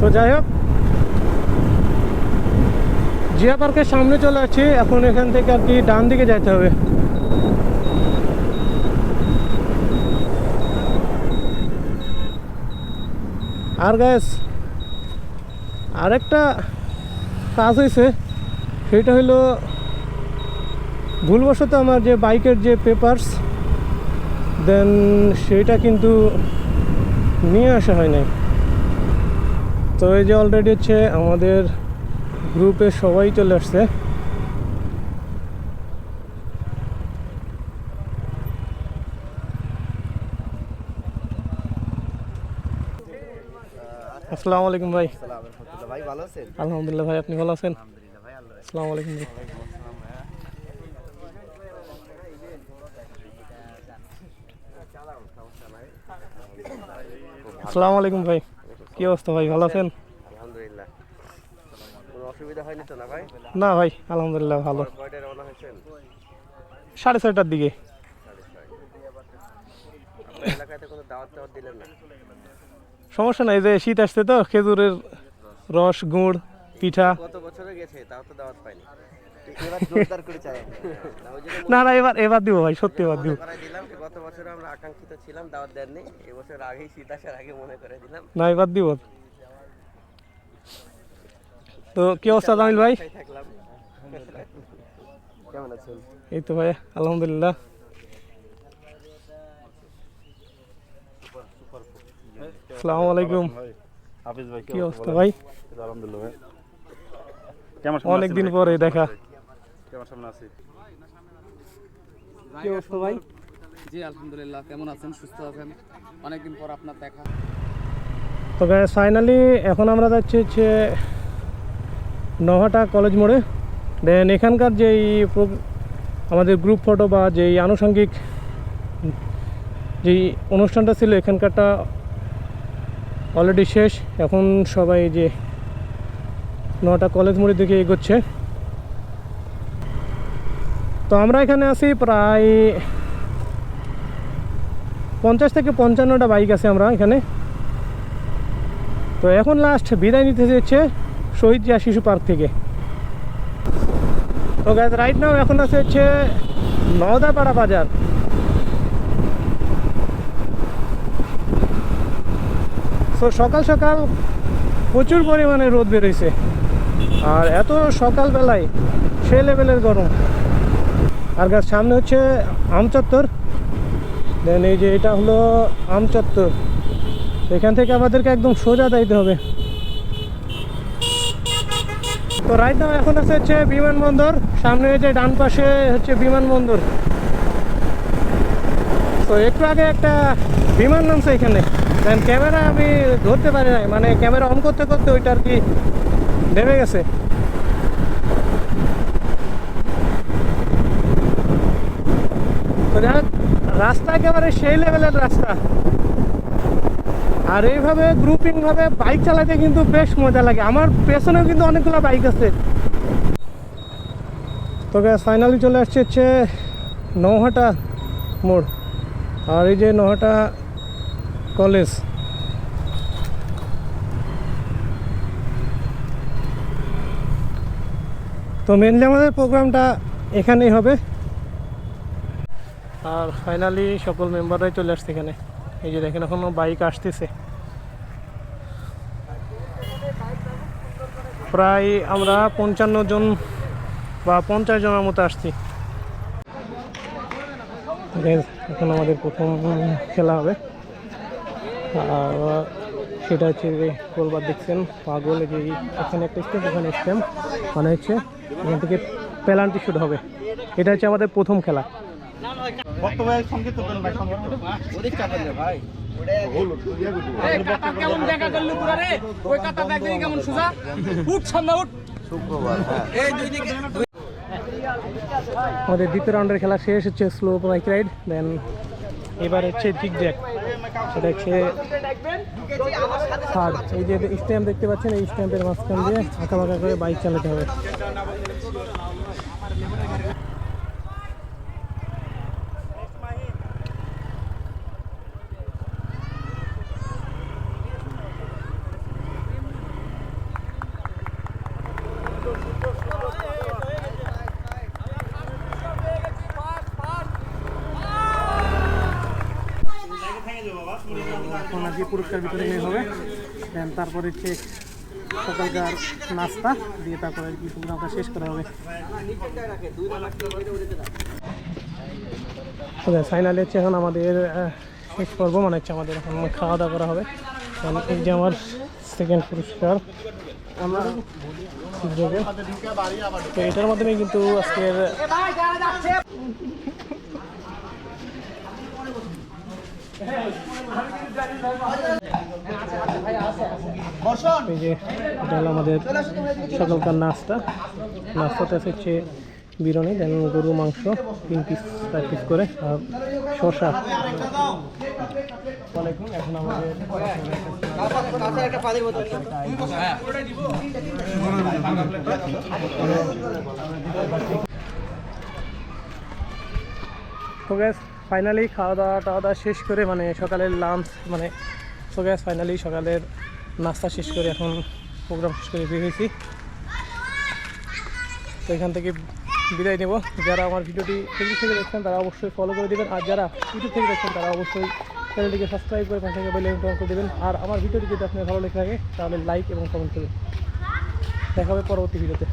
তো যাই হোক। জিয়া পার্কের সামনে চলে আসছি, এখন এখান থেকে আর কি ডান দিকে যাইতে হবে। আর গ্যাস আরেকটা কাজ হয়েছে সেটা হলো ভুলবশত আমার যে বাইকের যে পেপারস দেন সেটা কিন্তু নিয়ে আসা হয় নাই। তো এই যে অলরেডি হচ্ছে আমাদের গ্রুপে সবাই চলে আসছে। আসসালামু আলাইকুম ভাই। ভাই ভালো আছেন? আলহামদুলিল্লাহ ভাই আপনি ভালো আছেন? আসসালামু আলাইকুম ভাই। আসসালামু আলাইকুম ভাই। কি অবস্থা ভাই ভালো আছেন? আলহামদুলিল্লাহ। কোনো অসুবিধা হয়নি তো না ভাই? না ভাই আলহামদুলিল্লাহ ভালো। কয়টায় রওনা হয়েছেন? সাড়ে ছয়টার দিকে। সাড়ে ছয়। আপনার এলাকাতে কোনো দাওয়াত টাওয়াত দিলেন না? সমস্যা নাই যে শীত আসছে তো খেজুরের রস গুড় পিঠা। কত বছরে গেছে? তাও তো দাওয়াত পাইনি। এবার জোরদার করে চাই। না না এবার এবার দিব ভাই সত্যি এবার দিব। দিলাম গত বছরে আমরা আকাঙ্ক্ষিত ছিলাম দাওয়াত দেননি। এবছর আগেই শীত আসার আগে মনে করে দিলাম। না এবার দিব। তো কি অবস্থা জামিল ভাই? কেমন আছেন? এই তো ভাই আলহামদুলিল্লাহ। আসসালামু আলাইকুম। হাফিজ ভাই কি অবস্থা ভাই? আলহামদুলিল্লাহ ভাই। কেমন অনেক দিন পরে দেখা। কেমন সামনে আছি। কি অবস্থা ভাই? জি আলহামদুলিল্লাহ কেমন আছেন? সুস্থ আছেন? অনেকদিন পর আপনার দেখা। তো ফাইনালি এখন আমরা যাচ্ছি হচ্ছে নহাটা কলেজ মোড়ে। দেন এখানকার যেই আমাদের গ্রুপ ফটো বা যেই আনুষঙ্গিক যেই অনুষ্ঠানটা ছিল এখানকারটা অলরেডি শেষ। এখন সবাই যে নটা কলেজ মোড়ের দিকে এগোচ্ছে। তো আমরা এখানে আছি প্রায় পঞ্চাশ থেকে পঞ্চান্নটা বাইক আছে আমরা এখানে। তো এখন লাস্ট বিদায় নিতে যাচ্ছে শহীদ জিয়া শিশু পার্ক থেকে। তো গ্যাস রাইট নাও এখন আছে হচ্ছে নওদাপাড়া বাজার। তো সকাল সকাল প্রচুর পরিমাণে রোদ বেরোইছে। আর এত সকালবেলায় সে লেভেলের গরম। আর গাছ সামনে হচ্ছে আমচত্বর দেন এই যে এটা হলো আমচত্বর এখান থেকে আমাদেরকে একদম সোজা যাইতে হবে। তো রাইট নাও এখন আছে হচ্ছে বিমানবন্দর। সামনে যে ডান পাশে হচ্ছে বিমানবন্দর। তো একটু আগে একটা বিমান নামছে এখানে। দেন ক্যামেরা আমি ধরতে পারি নাই। মানে ক্যামেরা অন করতে করতে ওইটা আর কি নেমে গেছে তো যাই হোক, রাস্তা একেবারে সেই লেভেলের রাস্তা। আর এইভাবে গ্রুপিং ভাবে বাইক চালাতে কিন্তু বেশ মজা লাগে। আমার পেছনেও কিন্তু অনেকগুলো বাইক আছে। তো ফাইনালি চলে আসছে হচ্ছে নৌহাটা মোড়। আর এই যে নৌহাটা কলেজ তো মেনলি আমাদের প্রোগ্রামটা এখানেই হবে। আর ফাইনালি সকল মেম্বাররাই চলে আসছে এখানে। এই যে দেখেন, এখনও বাইক আসতেছে। প্রায় আমরা পঞ্চান্ন জন বা পঞ্চাশ জনের মতো আসছি। এখন আমাদের প্রথম খেলা হবে। আর সেটা হচ্ছে যে গোলবার দেখছেন, পাগল যে এখানে একটা স্টেম ওখানে স্টেম মানে হচ্ছে এখান থেকে পেলান্টি শুট হবে। এটা হচ্ছে আমাদের প্রথম খেলা। বক্তব্য সংক্ষিপ্ত করেন ভাই সংক্ষিপ্ত ওদিক চাপেন ভাই। কেমন দেখা করলি পুরা রে ওই কাতা দেখ কেমন সুজা। উঠ সামনে উঠ। শুক্রবার হ্যাঁ এই দুই দিকে আমাদের দ্বিতীয় রাউন্ডের খেলা শেষ হচ্ছে স্লো বাইক রাইড দেন এবার হচ্ছে জিগ জ্যাক সেটা হচ্ছে থার্ড এই যে স্ট্যাম্প দেখতে পাচ্ছেন এই স্ট্যাম্পের মাঝখান দিয়ে আঁকা বাঁকা করে বাইক চালাতে হবে। দুইটার ভিতরে হয়ে হবে দেন তারপরে হচ্ছে সকালকার নাস্তা দিয়ে তারপরে আর কি প্রোগ্রামটা শেষ করা হবে। ফাইনালি হচ্ছে এখন আমাদের শেষ পর্ব মানে হচ্ছে আমাদের এখন খাওয়া দাওয়া করা হবে। এই যে আমার সেকেন্ড পুরস্কার আমরা এটার মাধ্যমে কিন্তু আজকের এই যে এটা হলো আমাদের সকালকার নাস্তা। নাস্তাতে আছে হচ্ছে বিরিয়ানি দেন গরু মাংস তিন পিস চার পিস করে আর ওয়ালাইকুম এখন আমাদের গ্যাস ফাইনালি খাওয়া দাওয়া টাওয়া দাওয়া শেষ করে মানে সকালের লাঞ্চ মানে তো গ্যাস ফাইনালি সকালের নাস্তা শেষ করে এখন প্রোগ্রাম শেষ করে বের হয়েছি। তো এখান থেকে বিদায় নেব। যারা আমার ভিডিওটি ফেসবুক থেকে দেখছেন, তারা অবশ্যই ফলো করে দেবেন। আর যারা ইউটিউব থেকে দেখছেন, তারা অবশ্যই চ্যানেলটিকে সাবস্ক্রাইব করে পাশে বেল আইকন করে দেবেন। আর আমার ভিডিওটি যদি আপনার ভালো লেগে থাকে, তাহলে লাইক এবং কমেন্ট করবেন। দেখা হবে পরবর্তী ভিডিওতে